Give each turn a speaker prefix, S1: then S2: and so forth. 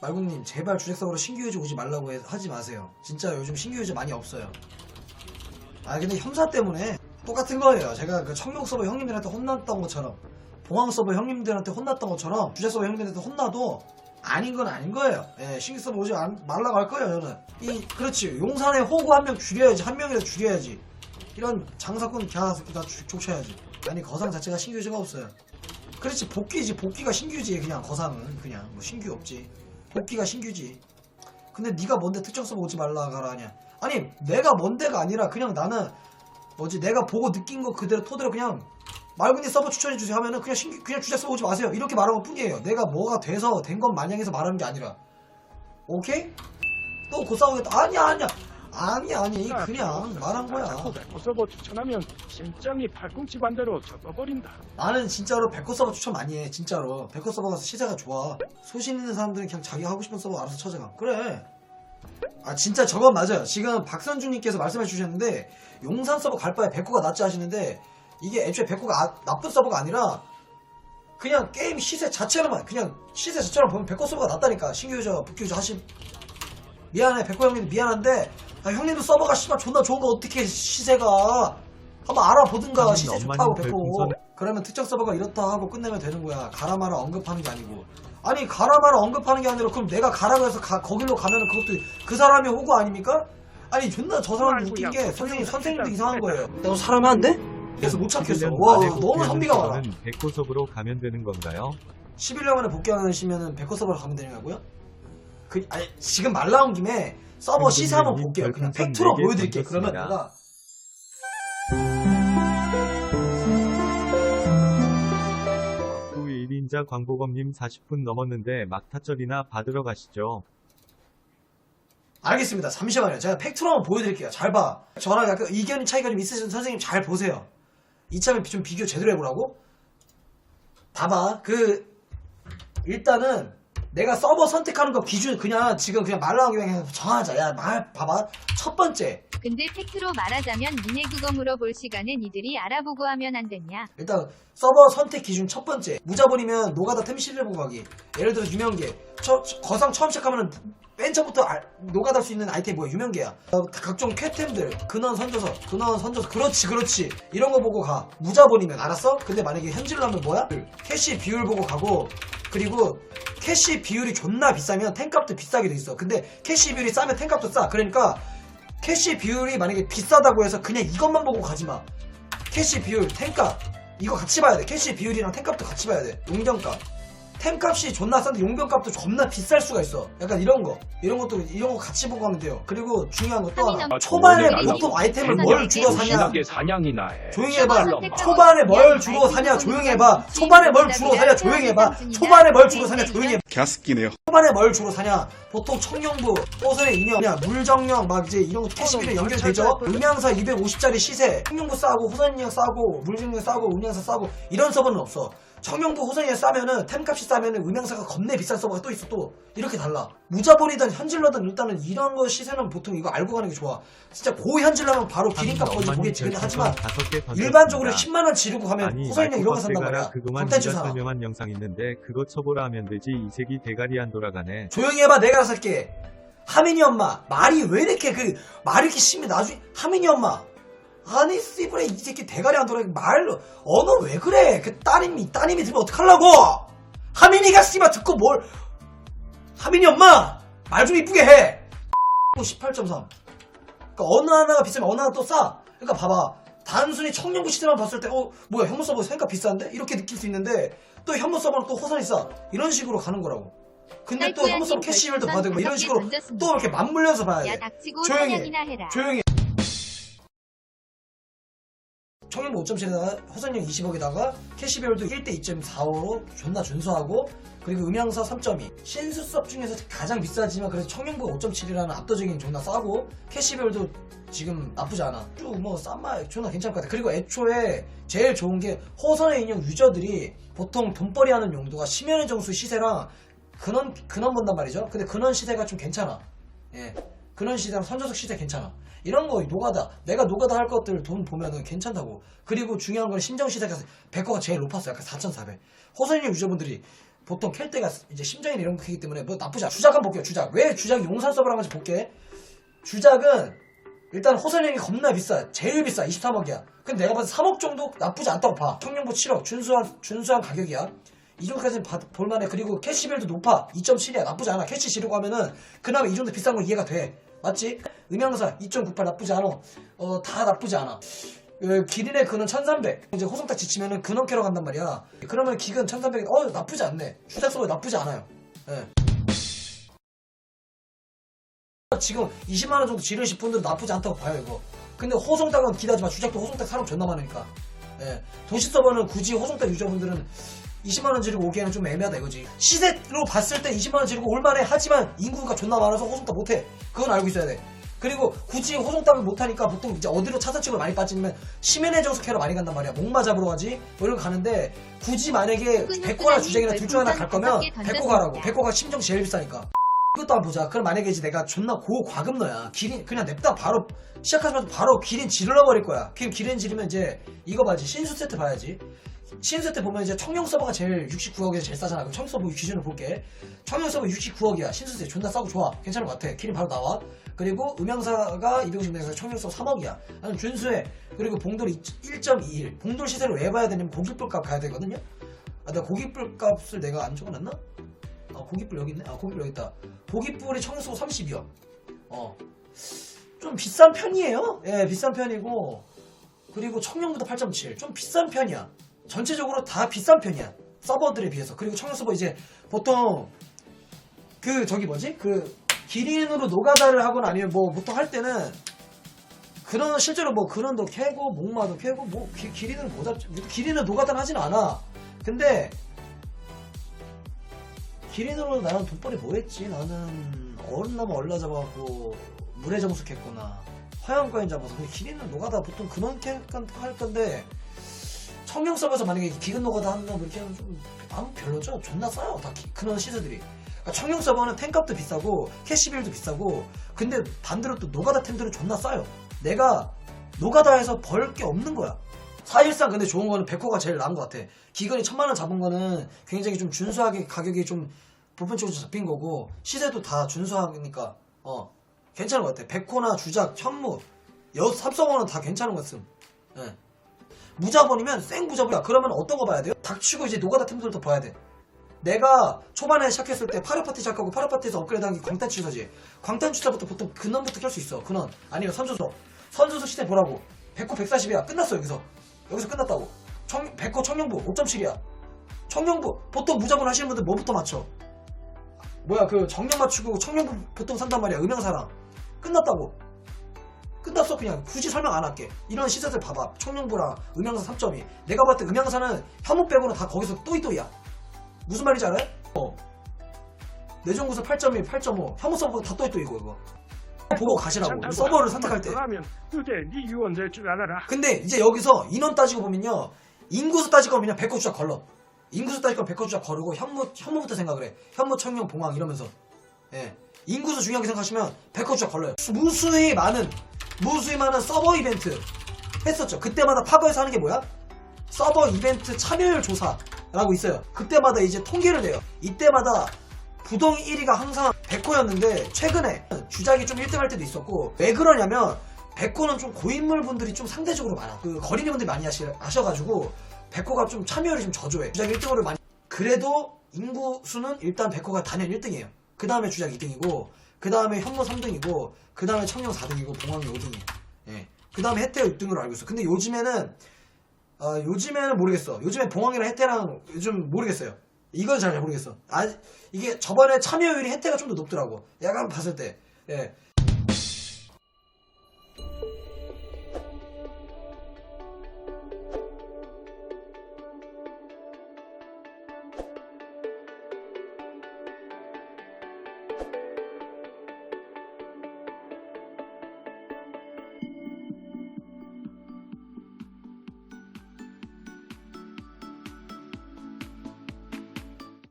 S1: 말구님 제발 주택사고로 신규 유저 오지 말라고 해- 하지 마세요. 진짜 요즘 신규 유저 많이 없어요. 아 근데 형사 때문에 똑같은 거예요. 제가 그 청룡 서버 형님들한테 혼났던 것처럼 봉황 서버 형님들한테 혼났던 것처럼 주제 서버 형님들한테 혼나도 아닌 건 아닌 거예요. 예, 신규 서버 오지 안- 말라고 할 거예요. 저는 이 그렇지 용산에 호구 한 명 줄여야지 한 명이라도 줄여야지. 이런 장사꾼 개새끼 다 조- 족쳐야지. 아니 거상 자체가 신규 유저가 없어요. 그렇지 복귀지 복귀가 신규지 그냥 거상은 그냥 뭐 신규 없지 복귀가 신규지. 근데 네가 뭔데 특정 서버 오지 말라 가라 하냐. 아니 내가 뭔데가 아니라 그냥 나는 뭐지 내가 보고 느낀 거 그대로 토대로 그냥 말군이 서버 추천해 주세요 하면은 그냥 신규 그냥 주제 오지 마세요. 이렇게 것 뿐이에요. 내가 뭐가 돼서 된것 마냥해서 말하는 게 아니라. 오케이? 또그 싸우겠다 아니야 아니야 아니 아니 그냥 말한 거야.
S2: 백호 서버 추천하면 심장이 팔꿈치 반대로 접어버린다.
S1: 나는 진짜로 백호 서버 추천 많이 해 진짜로. 백호 서버가 시세가 좋아. 소신 있는 사람들은 그냥 자기 하고 싶은 서버 알아서 찾아가. 그래. 아 진짜 저건 맞아요. 지금 박선주님께서 말씀해 주셨는데 용산 서버 갈 바에 백호가 낫지 하시는데 이게 애초에 백호가 아- 나쁜 서버가 아니라 그냥 게임 시세 자체로만 그냥 시세 자체로 보면 백호 서버가 낫다니까. 신규 유저 북규 유저 하심 미안해 백호 형님도 미안한데 아, 형님도 서버가 씨발 존나 좋은 거 어떻게 시세가 한번 알아보든가 시세 좋다고 백호
S3: 별풍선.
S1: 그러면 특정 서버가 이렇다 하고 끝내면 되는 거야 가라마라 언급하는 게 아니고 아니 가라마라 언급하는 게 아니라 그럼 내가 가라고 해서 가, 거길로 가면은 그것도 그 사람이 호구 아닙니까? 아니 존나 저 사람 웃긴
S2: 야,
S1: 게 선생님 선생님도 이상한 거예요 내가 사람이 안 돼? 그래서 못 찾겠어
S3: 11년
S1: 와 너무 선비가 많아
S3: 백호섭으로 가면 되는 건가요?
S1: 11년 만에 복귀하시면은 백호 서버로 가면 되는 거고요? 그, 아니, 지금 말 나온 김에 서버 시세 한번 볼게요. 그냥 팩트로
S3: 네개
S1: 보여드릴게요. 그러면. 내가
S3: 후 1인자 광고검님 40분 넘었는데 막타절이나 받으러 가시죠.
S1: 알겠습니다. 잠시만요. 제가 팩트로 한번 보여드릴게요. 잘 봐. 저랑 약간 의견 차이가 좀 있으신 선생님 잘 보세요. 이참에 좀 비교 제대로 해보라고? 봐봐. 그 일단은 내가 서버 선택하는 거 기준 그냥 지금 그냥 말 나온 김에 그냥 정하자. 야 말 봐봐. 첫 번째
S4: 근데 팩트로 말하자면 니네 그거 물어볼 시간에 니들이 알아보고 하면 안 됐냐?
S1: 일단 서버 선택 기준 첫 번째 무자본이면 노가다 템실을 보고 가기 예를 들어 유명계 처- 처- 거상 처음 시작하면 맨 처음부터 알- 노가다 할수 있는 아이템 뭐야 유명계야 어, 각종 쾌템들 근원 선져서 근원 선져서 그렇지 그렇지 이런 거 보고 가 무자본이면 알았어? 근데 만약에 현질로 하면 뭐야? 캐시 비율 보고 가고 그리고 캐시 비율이 존나 비싸면 탱값도 비싸게 돼 있어 근데 캐시 비율이 싸면 탱값도 싸 그러니까 캐시 비율이 만약에 비싸다고 해서 그냥 이것만 보고 가지마 캐시 비율, 템값 이거 같이 봐야 돼. 캐시 비율이랑 템값도 같이 봐야 돼. 용병값. 템값이 존나 싼데 용병값도 존나 비쌀 수가 있어. 약간 이런 거. 이런 것도 이런 거 같이 보고 하면 돼요. 그리고 중요한 거 또 하나.
S4: 하민영
S1: 초반에
S2: 아,
S1: 보통 아이템을 뭘 주로 사냐?
S2: 신나게 사냥이나 해.
S1: 조용히 해봐. 초반에 뭘 주로 사냐? 조용히 해봐. 초반에 뭘 주로 사냐? 조용히 해봐. 초반에 뭘 주로 사냐? 조용히 해봐.
S5: 개스키네요.
S1: 초반에 뭘 주로 사냐? 보통 청룡부, 호선의 인형, 그냥 물정령 막 이제 이런 거 캐시비를 연결되죠? 음향사 250짜리 시세, 청룡부 싸고 호선 인형 싸고 물정령 싸고 음향사 싸고 이런 서버는 없어. 청룡부 호선 인형 싸면은 템값이 싸면은 음향사가 겁내 비싼 서버가 또 있어 또 이렇게 달라. 무자본이든 현질러든 일단은 이런 거 시세는 보통 이거 알고 가는 게 좋아. 진짜 고현질러면 바로 기린값 거지 보겠지. 근데 하지만. 일반적으로 10만 원 지르고 가면
S3: 아니
S1: 호선 인형 이런 거 산단 말이야. 컨텐츠
S3: 네가. 설명한 영상 있는데 그거 쳐보라 하면 되지 이 새끼 대가리 안 돌아가네.
S1: 조용히 해봐 내가 할게 하민이 엄마 말이 왜 이렇게 그 말이 이렇게 심해 나중에 하민이 엄마 아니 씨부레 이 새끼 대가리 안 돌아 말로 언어 왜 그래? 그 따님이 따님이 들으면 어떡하려고? 하민이가 씨발 듣고 뭘? 하민이 엄마 말 좀 이쁘게 해. 18.3 그러니까 어느 하나가 비싸면 어느 하나 또 싸. 그러니까 봐봐. 단순히 청년부 시대만 봤을 때 어 뭐야 현무 서버 생각 비싼데? 이렇게 느낄 수 있는데 또 현무 서버는 또 호선이 싸. 이런 식으로 가는 거라고. 근데 또 현무 서버 캐시율도 받은 거 이런 식으로 또 이렇게 맞물려서 봐야 야돼 조용히 해. 조용히 청년부 5.7에다가 호선형 20억에다가 캐시별도 1대 2.45로 존나 준수하고 그리고 음향사 3.2 신수섭 중에서 가장 비싸지만 그래서 청년부 5.7이라는 압도적인 존나 싸고 캐시별도 지금 나쁘지 않아. 쭉뭐싼말 존나 괜찮을 것 같아. 그리고 애초에 제일 좋은 게 호선의 인형 유저들이 보통 돈벌이 하는 용도가 심연의 정수 시세랑 근원 근원 본단 말이죠. 근데 근원 시세가 좀 괜찮아. 예. 근원 시세랑 선조석 시세 괜찮아 이런 거 노가다 내가 노가다 할 것들 돈 보면은 괜찮다고 그리고 중요한 건 신정 시세가 백호가 제일 높았어 약간 4,400 호선이 유저분들이 보통 캘 때가 이제 심정이나 이런 거 크기 때문에 뭐 나쁘지 않아. 주작 한번 볼게요. 주작. 왜 주작이 용산 서버라고 한지 볼게. 주작은 일단 호선형이 겁나 비싸. 제일 비싸. 23억이야. 근데 내가 봐서 3억 정도 나쁘지 않다고 봐. 청룡부 7억. 준수한, 준수한 가격이야. 이 정도까지는 봐- 볼만해. 그리고 캐시빌도 높아. 2.7이야. 나쁘지 않아. 캐시 지르고 하면은 그나마 이 정도 비싼 건 이해가 돼. 맞지? 음향사 2.98 나쁘지 않아. 어, 다 나쁘지 않아. 어, 기린의 근은 1300. 이제 호성딱 지치면은 근원 캐러 간단 말이야. 그러면 기근 1300. 어, 나쁘지 않네. 주작 서버 나쁘지 않아요. 예. 지금 20만원 정도 지르신 분들은 나쁘지 않다고 봐요, 이거. 근데 호송닭은 기대하지 마. 주작도 호송닭 사람 존나 많으니까. 예. 도시 서버는 굳이 호송닭 유저분들은 20만원 지르고 오기에는 좀 애매하다 이거지. 시세로 봤을 때 20만원 지르고 올만해. 하지만 인구가 존나 많아서 호송닭 못해. 그건 알고 있어야 돼. 그리고 굳이 호송닭을 못하니까 보통 이제 어디로 차선책을 많이 빠지면 시멘의 정석회로 많이 간단 말이야. 목마 잡으러 가지? 뭐 이런 거 가는데 굳이 만약에
S4: 끈
S1: 백호나
S4: 끈
S1: 주작이나 둘 중 하나 갈 거면 백호 가라고. 백호가 심정 제일 비싸니까. 이것도 한번 보자. 그럼 만약에 이제 내가 존나 고 과금너야. 기린 그냥 냅다 바로 시작하자마자 바로 기린 지르러 버릴 거야. 그럼 기린 지르면 이제 이거 봐야지. 신수 세트 봐야지. 신수 세트 보면 이제 청룡 서버가 제일 69억에서 제일 싸잖아. 그럼 청룡 서버 기준으로 볼게. 청룡 서버 69억이야. 신수 세트 존나 싸고 좋아. 괜찮은 것 같아. 기린 바로 나와. 그리고 음향사가 250명에서 청룡 서버 3억이야. 나는 준수해. 그리고 봉돌 1.21. 봉돌 시세를 왜 봐야 되냐면 고깃불 값 가야 되거든요. 아, 내가 고깃불 값을 내가 안 적어놨나? 아, 고깃불 여기 있네? 아, 고깃불 여기 있다. 고깃불이 청소 32억. 어. 좀 비싼 편이에요. 예, 비싼 편이고. 그리고 청룡보다 8.7. 좀 비싼 편이야. 전체적으로 다 비싼 편이야. 서버들에 비해서. 그리고 청룡 서버 이제 보통 그 저기 뭐지? 그 기린으로 노가다를 하거나 아니면 뭐 보통 할 때는 그런 실제로 뭐 그런도 캐고 목마도 캐고 뭐 기, 기린을 못 잡지. 기린은 노가다는 하진 않아. 근데 기린으로 나는 돈벌이 뭐 했지? 나는 얼나면 얼라 잡아갖고 물에 정숙했거나 화양과인 잡아서 근데 기린은 노가다 보통 그런 캐릭터 할 건데 청룡 서버에서 만약에 기근 노가다 한다면 이렇게 하면 좀 아무 별로죠? 존나 싸요 다 기- 그런 시세들이 그러니까 청룡 서버는 탱값도 비싸고 캐시빌도 비싸고 근데 반대로 또 노가다 템들은 존나 싸요 내가 노가다에서 벌 게 없는 거야 사실상 근데 좋은 거는 백호가 제일 나은 것 같아. 기근이 천만 원 잡은 거는 굉장히 좀 준수하게 가격이 좀 보편적으로 잡힌 거고 시세도 다 준수하니까 어 괜찮은 것 같아. 백호나 주작, 현무, 여 삽성어는 다 괜찮은 것 같음. 예. 무자본이면 생 무자본이야. 그러면 어떤 거 봐야 돼요? 닥치고 이제 노가다 템들도 봐야 돼. 내가 초반에 시작했을 때 파라 파티 시작하고 파라 파티에서 업그레이드한 게 광탄 취사지. 광탄 취사부터 보통 근원부터 켤 수 있어. 근원 아니면 선조석. 선조석 시대 보라고. 백호 140이야. 끝났어 여기서. 여기서 끝났다고. 청, 백호 청룡부 5.7이야. 청룡부 보통 무자본 하시는 분들 뭐부터 맞춰? 뭐야 그 정령 맞추고 청룡부 보통 산단 말이야. 음영사랑 끝났다고. 끝났어 그냥 굳이 설명 안 할게. 이런 시세들 봐봐. 청룡부랑 음영사 3.2. 내가 봤을 때 음영사는 혐오 빼고는 다 거기서 또이또이야. 무슨 말인지 알아요? 어. 내정구서 8.1, 8.5. 혐오 서버가 다 또이또이고 이거. 보고 가시라고. 이 서버를 선택할 때.
S2: 네.
S1: 근데 이제 여기서 인원 따지고 보면요. 인구수 따지고 보면 백호 주작 걸러. 인구수 따지고 보면 백호 주작 거르고 현무, 현무부터 생각을 해. 현무, 청룡, 봉황 이러면서. 예. 인구수 중요하게 생각하시면 백호 주작 걸러요. 무수히 많은, 무수히 많은 서버 이벤트 했었죠. 그때마다 파버에서 하는 게 뭐야? 서버 이벤트 참여율 조사라고 있어요. 그때마다 이제 통계를 내요. 이때마다 부동 1위가 항상 백호였는데 최근에 주작이 좀 1등 할 때도 있었고 왜 그러냐면 백호는 좀 고인물 분들이 좀 상대적으로 많아. 그 거리는 분들이 많이 하시, 하셔가지고 백호가 좀 참여율이 좀 저조해. 주작 1등으로 많이. 그래도 인구 수는 일단 백호가 단연 1등이에요. 그 다음에 주작 2등이고 그 다음에 현무 3등이고 그 다음에 청룡 4등이고 봉황이 5등이에요. 예. 그 다음에 혜태가 6등으로 알고 있어. 근데 요즘에는 아, 요즘에는 모르겠어. 요즘에 봉황이랑 혜태랑 요즘 모르겠어요. 이건 잘 모르겠어. 아, 이게 저번에 참여율이 혜태가 좀 더 높더라고. 약간 봤을 때. 예.